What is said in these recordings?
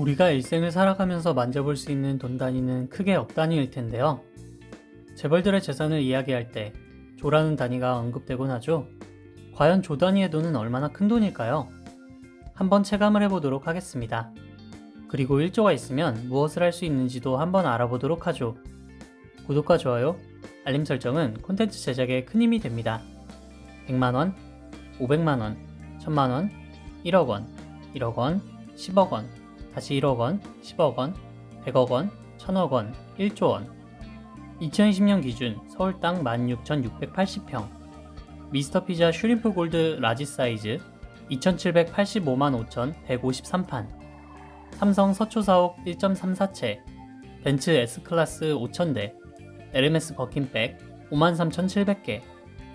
우리가 일생을 살아가면서 만져볼 수 있는 돈 단위는 크게 억 단위일 텐데요. 재벌들의 재산을 이야기할 때 조라는 단위가 언급되곤 하죠. 과연 조 단위의 돈은 얼마나 큰 돈일까요? 한번 체감을 해보도록 하겠습니다. 그리고 1조가 있으면 무엇을 할 수 있는지도 한번 알아보도록 하죠. 구독과 좋아요, 알림 설정은 콘텐츠 제작에 큰 힘이 됩니다. 100만원, 500만원, 1000만원, 1억원, 1억원, 10억원, 다시 1억 원, 10억 원, 100억 원, 1000억 원, 1조 원. 2020년 기준 서울 땅 16,680평. 미스터 피자 슈림프 골드 라지 사이즈 2,785만 5,153판. 삼성 서초 사옥 1.34채. 벤츠 S클래스 5,000대. 에르메스 버킨백 53,700개.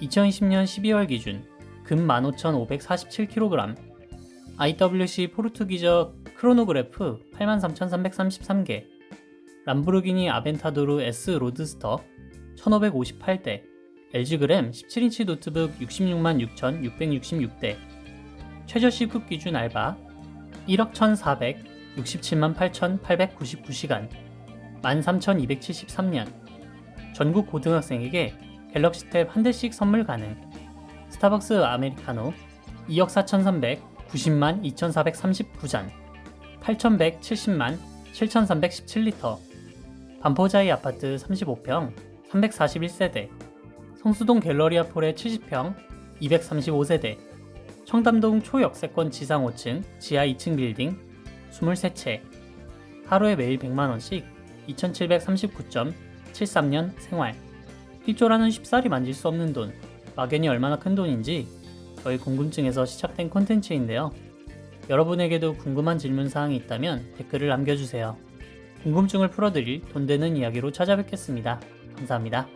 2020년 12월 기준 금 15,547kg. IWC 포르투기저 크로노그래프 83,333개, 람보르기니 아벤타도르 S 로드스터 1,558대, LG 그램 17인치 노트북 66만 6,666대, 최저 시급 기준 알바 1억 1,467만 8,899시간, 13,273년, 전국 고등학생에게 갤럭시 탭 한 대씩 선물 가능, 스타벅스 아메리카노 2억 4,300 90만 2,439잔, 8,170만 7,317리터, 반포자이 아파트 35평 341세대, 성수동 갤러리아 폴의 70평 235세대, 청담동 초역세권 지상 5층 지하 2층 빌딩 23채, 하루에 매일 100만원씩 2,739.73년 생활, 1조라는 쉽사리 만질 수 없는 돈, 막연히 얼마나 큰 돈인지 저희 궁금증에서 시작된 콘텐츠인데요. 여러분에게도 궁금한 질문 사항이 있다면 댓글을 남겨주세요. 궁금증을 풀어드릴 돈 되는 이야기로 찾아뵙겠습니다. 감사합니다.